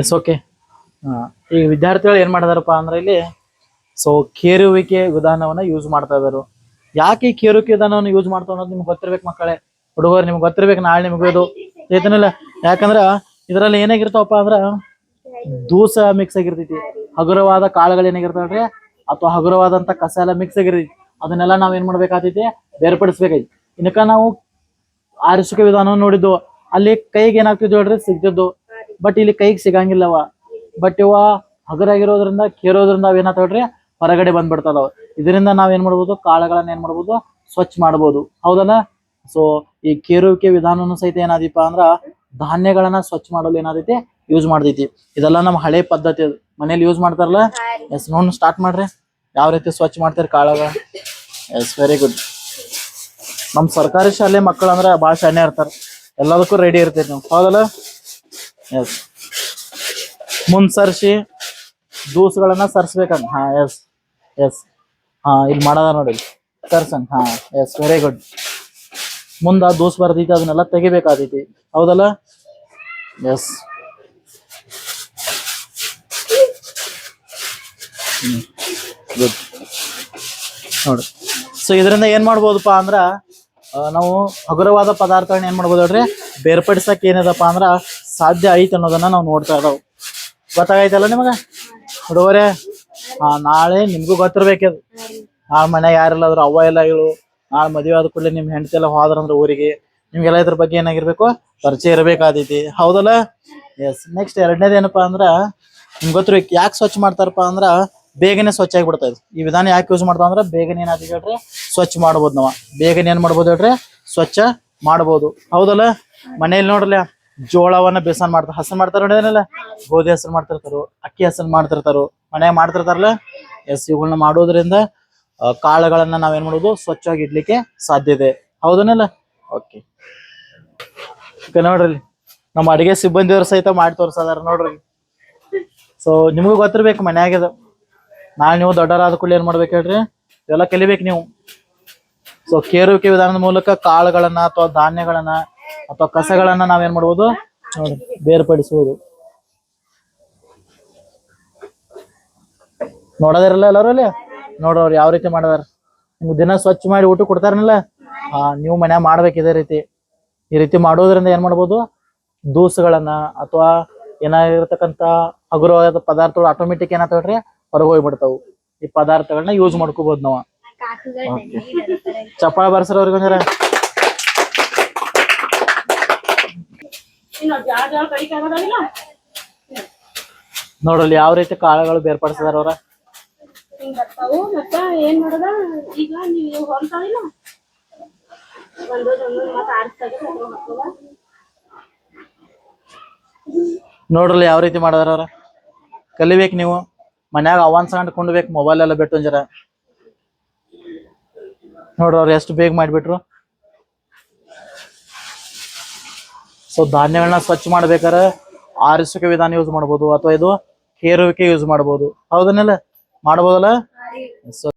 Yes okay ಈಗ ವಿದ್ಯಾರ್ಥಿಗಳು ಏನ್ ಮಾಡಿದಾರಪ್ಪ ಅಂದ್ರೆ ಇಲ್ಲಿ ಸೊ ಕೇರುವಿಕೆ ವಿಧಾನವನ್ನ ಯೂಸ್ ಮಾಡ್ತಾ ಇದಾರು. ಯಾಕೆ ಈ ಕೇರುವಿಕೆ ವಿಧಾನವನ್ನು ಯೂಸ್ ಮಾಡ್ತಾ ಅನ್ನೋದು ನಿಮ್ಗೆ ಗೊತ್ತಿರ್ಬೇಕು ಮಕ್ಕಳೇ. ಹುಡುಗರು ನಿಮ್ಗೆ ಗೊತ್ತಿರ್ಬೇಕು, ನಾಳೆ ನಿಮಗೆ ಇದು ಏತನಲ್ಲ ಯಾಕಂದ್ರ ಇದರಲ್ಲಿ ಏನಾಗಿರ್ತಾವಪ್ಪ ಅಂದ್ರ ದೂಸ ಮಿಕ್ಸ್ ಆಗಿರ್ತೈತಿ. ಹಗುರವಾದ ಕಾಳುಗಳು ಏನಾಗಿರ್ತಾವ್ರಿ ಅಥವಾ ಹಗುರವಾದಂತ ಕಸ ಎಲ್ಲ ಮಿಕ್ಸ್ ಆಗಿರ್ತೈತಿ. ಅದನ್ನೆಲ್ಲ ನಾವ್ ಏನ್ ಮಾಡ್ಬೇಕಾಗ್ತೈತಿ? ಬೇರ್ಪಡಿಸ್ಬೇಕೈತಿ ಇನ್ನಕ್ಕ ನಾವು ಆರಿಸುವಿಕೆ ವಿಧಾನವನ್ನು ನೋಡಿದ್ದು. ಅಲ್ಲಿ ಕೈಗೆ ಏನಾಗ್ತಿದ್ವು ಹೇಳ್ರಿ? ಸಿಗ್ತಿದ್ದು. ಬಟ್ ಇಲ್ಲಿ ಕೈಗೆ ಸಿಗಂಗಿಲ್ಲವ. ಬಟ್ ಇವ ಹಗರಾಗಿರೋದ್ರಿಂದ, ಕೇರೋದ್ರಿಂದ ಅವ್ ಏನಾಗ್ತಾವ್ರಿ ಹೊರಗಡೆ ಬಂದ್ಬಿಡ್ತಾವ ಇದರಿಂದ ನಾವ್ ಏನ್ ಮಾಡ್ಬೋದು, ಕಾಳುಗಳನ್ನ ಏನ್ ಮಾಡ್ಬೋದು, ಸ್ವಚ್ಛ ಮಾಡ್ಬೋದು. ಹೌದಲ್ಲ? ಸೊ ಈ ಕೇರುವಿಕೆ ವಿಧಾನನು ಸಹಿತ ಏನಾದಿಪ್ಪ ಅಂದ್ರ, ಧಾನ್ಯಗಳನ್ನ ಸ್ವಚ್ಛ ಮಾಡಲು ಏನಾದೈತಿ ಯೂಸ್ ಮಾಡ್ತೈತಿ. ಇದೆಲ್ಲ ನಮ್ಮ ಹಳೆ ಪದ್ಧತಿ ಮನೇಲಿ ಯೂಸ್ ಮಾಡ್ತಾರಲ್ಲ? ಎಸ್ ನೋಡ್ ಸ್ಟಾರ್ಟ್ ಮಾಡ್ರಿ. ಯಾವ ರೀತಿ ಸ್ವಚ್ಛ ಮಾಡ್ತಾರೆ ಕಾಳಗ? ಎಸ್ ವೆರಿ ಗುಡ್ ನಮ್ ಸರ್ಕಾರಿ ಶಾಲೆ ಮಕ್ಕಳು ಅಂದ್ರೆ ಭಾಳ ಶಾನೆ ಇರ್ತಾರ. ಎಲ್ಲದಕ್ಕೂ ರೆಡಿ ಇರ್ತೈತಿ ನಾವು. ಹೌದಲ್ಲ? ಎಸ್ ಮುಂದ್ ಸರ್ಸಿ ದೂಸ್ಗಳನ್ನ ಸರ್ಸ್ಬೇಕಂಗ ಹಾ ಎಸ್ ಎಸ್ ಹಾ, ಇಲ್ಲಿ ಮಾಡದ ನೋಡಿ. ಸರ್ಸಂಗ್ ಹಾ ಎಸ್ ವೆರಿ ಗುಡ್ ಮುಂದ ದೂಸ್ ಬರ್ದೈತಿ, ಅದನ್ನೆಲ್ಲ ತೆಗಿಬೇಕಾದೈತಿ. ಹೌದಲ್ಲ? ಎಸ್ ಗುಡ್ ನೋಡಿ. ಸೊ ಇದರಿಂದ ಏನ್ ಮಾಡ್ಬೋದಪ್ಪ ಅಂದ್ರ ನಾವು ಹಗುರವಾದ ಪದಾರ್ಥಗಳನ್ನ ಏನ್ ಮಾಡ್ಬೋದು ಹೇಳ್ರಿ? ಬೇರ್ಪಡಿಸಕ್ ಏನದಪ್ಪ ಅಂದ್ರ ಸಾಧ್ಯ ಐತೆ ಅನ್ನೋದನ್ನ ನಾವು ನೋಡ್ತಾ ಇದಾವ್. ಗೊತ್ತಾಗೈತಲ್ಲ ನಿಮಗ? ಹುಡುಗರೇ, ಆ, ನಾಳೆ ನಿಮ್ಗೂ ಅದು ನಾಳೆ ಮನೆ ಯಾರಿಲ್ಲ ಅವ್ವ ಎಲ್ಲ ಇಳು ನಾಳೆ ಮದುವೆ ಆದ ಕೂಡಲೇ ನಿಮ್ ಹೆಂಡತಿ ಎಲ್ಲ ಹೋದ್ರಂದ್ರ ಊರಿಗೆ. ನಿಮ್ಗೆಲ್ಲ ಇದ್ರ ಬಗ್ಗೆ ಏನಾಗಿರ್ಬೇಕು? ಪರಿಚಯ ಇರಬೇಕಾದೈತಿ. ಹೌದಲ್ಲ? ಎಸ್ ನೆಕ್ಸ್ಟ್ ಎರಡನೇದು ಏನಪ್ಪಾ ಅಂದ್ರ, ನಿಮ್ಗೆ ಗೊತ್ತಿರ್ಬೇಕು ಯಾಕೆ ಸ್ವಚ್ಛ ಮಾಡ್ತಾರಪ್ಪ ಅಂದ್ರ ಬೇಗನೆ ಸ್ವಚ್ಛ ಆಗಿಬಿಡ್ತದೆ ಈ ವಿಧಾನ ಯಾಕೆ ಯೂಸ್ ಮಾಡ್ತಾವ ಅಂದ್ರೆ ಬೇಗನೆ ಏನಾಗ್ತದೆ ಹೇಳ್ರಿ? ಸ್ವಚ್ಛ ಮಾಡ್ಬೋದು ನಾವು. ಬೇಗನೆ ಏನ್ ಮಾಡ್ಬೋದು ಹೇಳ್ರಿ? ಸ್ವಚ್ಛ ಮಾಡ್ಬೋದು. ಹೌದಲ್ಲ? ಮನೇಲಿ ನೋಡ್ರಲ್ಲ ಜೋಳವನ್ನ ಬೇಸನ್ ಮಾಡ್ತಾರೆ ಹಸನ್ ಮಾಡ್ತಾರ ನೋಡಿದ್ರಲ್ಲ ಗೋಧಿ ಹಸನ್ ಮಾಡ್ತಿರ್ತಾರ, ಅಕ್ಕಿ ಹಸನ್ ಮಾಡ್ತಿರ್ತಾರ. ಮನೆ ಮಾಡ್ತಿರ್ತಾರಲ್ಲ? ಎಸ್ ಇವುಗಳನ್ನ ಮಾಡೋದ್ರಿಂದ ಕಾಳುಗಳನ್ನ ನಾವೇನ್ ಮಾಡೋದು? ಸ್ವಚ್ಛವಾಗಿ ಇಡ್ಲಿಕ್ಕೆ ಇದೆ. ಹೌದನಲ್ಲ? ಓಕೆ. ನೋಡ್ರಿ, ನಮ್ಮ ಅಡಿಗೆ ಸಿಬ್ಬಂದಿಯವರು ಸಹಿತ ಮಾಡಿ ತೋರ್ಸದಾರ ನೋಡ್ರಿ. ಸೊ ನಿಮಗೂ ಗೊತ್ತಿರ್ಬೇಕು ಮನ್ಯಾಗದ ನಾಳೆ ನೀವು ದೊಡ್ಡರಾದ ಕೂಡಲೇ ಏನ್ ಮಾಡ್ಬೇಕು ಹೇಳ್ರಿ? ಇವೆಲ್ಲ ಕಲಿಬೇಕು ನೀವು. ಸೊ ಕೇರುವಿಕೆ ವಿಧಾನದ ಮೂಲಕ ಕಾಳುಗಳನ್ನ ಅಥವಾ ಧಾನ್ಯಗಳನ್ನ ಅಥವಾ ಕಸಗಳನ್ನ ನಾವೇನ್ ಮಾಡ್ಬೋದು? ನೋಡಿ ಬೇರ್ಪಡಿಸುವುದು ನೋಡೋದಿರಲ್ಲ ಎಲ್ಲರೂ ಅಲ್ಲಿ? ನೋಡ್ರವ್ರು ಯಾವ ರೀತಿ ಮಾಡದಾರ. ನಿಮ್ಗೆ ದಿನ ಸ್ವಚ್ಛ ಮಾಡಿ ಊಟ ಕೊಡ್ತಾರನಲ್ಲ? ಆ ನೀವು ಮನ್ಯಾಗ ಮಾಡ್ಬೇಕು ಇದೇ ರೀತಿ. ಈ ರೀತಿ ಮಾಡೋದ್ರಿಂದ ಏನ್ ಮಾಡ್ಬೋದು? ದೂಸುಗಳನ್ನ ಅಥವಾ ಏನಾಗಿರ್ತಕ್ಕಂತ ಹಗುರವಾದ ಪದಾರ್ಥಗಳು ಆಟೋಮೆಟಿಕ್ ಏನಾಗ್ತಾವ್ರಿ ಹೊರಗೆ ಹೋಗ್ಬಿಡ್ತಾವು ಈ ಪದಾರ್ಥಗಳನ್ನ ಯೂಸ್ ಮಾಡ್ಕೋಬಹುದು ನಾವು. ಚಪ್ಪಾಳ ಬರ್ಸ್ರ ಅವ್ರಿಗೆ ಒಂದ್ರ. ನೋಡ್ರಲ್ಲಿ ಯಾವ ರೀತಿ ಕಾಳುಗಳು ಬೇರ್ಪಡಿಸಿದಾರ ಅವ್ರ? ನೋಡ್ರಲ್ಲಿ ಯಾವ ರೀತಿ ಮಾಡದಾರ ಅವ್ರ? ಕಲಿಬೇಕು ನೀವು? ಮನ್ಯಾಗ ಅವನ್ ಸಣ್ಣ ಕುಂಡ್ಬೇಕು ಮೊಬೈಲ್ ಎಲ್ಲ ಬಿಟ್ಟು ಜರ. ನೋಡ್ರಿ ಅವ್ರು ಎಷ್ಟು ಬೇಗ ಮಾಡಿಬಿಟ್ರು. ಸೊ ಧಾನ್ಯಗಳನ್ನ ಸ್ವಚ್ಛ ಮಾಡ್ಬೇಕಾದ್ರೆ ಆರಿಸುವಿಕೆ ವಿಧಾನ ಯೂಸ್ ಮಾಡ್ಬೋದು ಅಥವಾ ಇದು ಕೇರುವಿಕೆ ಯೂಸ್ ಮಾಡ್ಬೋದು. ಹೌದನ್ನೆಲ್ಲ ಮಾಡ್ಬೋದಲ್ಲ? ಸೊ